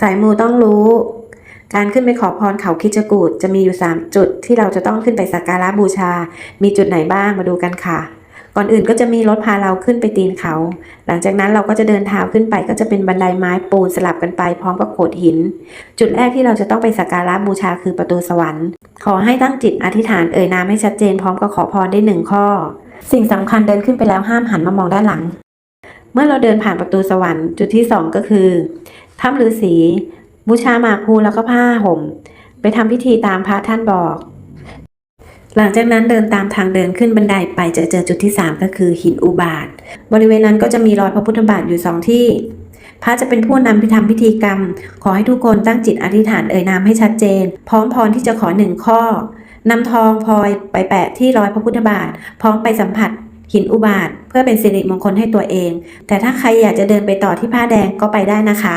สายมูต้องรู้ การขึ้นไปขอพรเขาคิจกูดจะมีอยู่ 3 จุดที่เราจะต้องขึ้นไปสักการะบูชา มีจุดไหนบ้างมาดูกันค่ะ ก่อนอื่นก็จะมีรถพาเราขึ้นไปตีนเขา หลังจากนั้นเราก็จะเดินเท้าขึ้นไปก็จะเป็นบันไดไม้ปูนสลับกันไปพร้อมกับโขดหิน จุดแรกที่เราจะต้องไปสักการะบูชาคือประตูสวรรค์ ขอให้ตั้งจิตอธิษฐานเอ่ยนามให้ชัดเจนพร้อมกับขอพรได้หนึ่งข้อ สิ่งสำคัญเดินขึ้นไปแล้วห้ามหันมามองด้านหลังเมื่อเราเดินผ่านประตูสวรรค์จุดที่สองก็คือ ถ้ำฤาษีบูชาหมากพูแล้วก็ผ้าห่ม ไปทำพิธีตามพระท่านบอก หลังจากนั้นเดินตามทางเดินขึ้นบันไดไปจะเจอจุดที่ 3 ก็คือหินอุบาท บริเวณนั้นก็จะมีรอยพระพุทธบาทอยู่สองที่ พระจะเป็นผู้นำไปทำพิธีกรรม ขอให้ทุกคนตั้งจิตอธิษฐานเอ่ยนามให้ชัดเจน พร้อมพรที่จะขอหนึ่งข้อนำทองพลอยไปแปะที่รอยพระพุทธบาท พร้อมไปสัมผัสหินอุบาท เพื่อเป็นสิริมงคลให้ตัวเอง แต่ถ้าใครอยากจะเดินไปต่อที่ผ้าแดงก็ไปได้นะคะ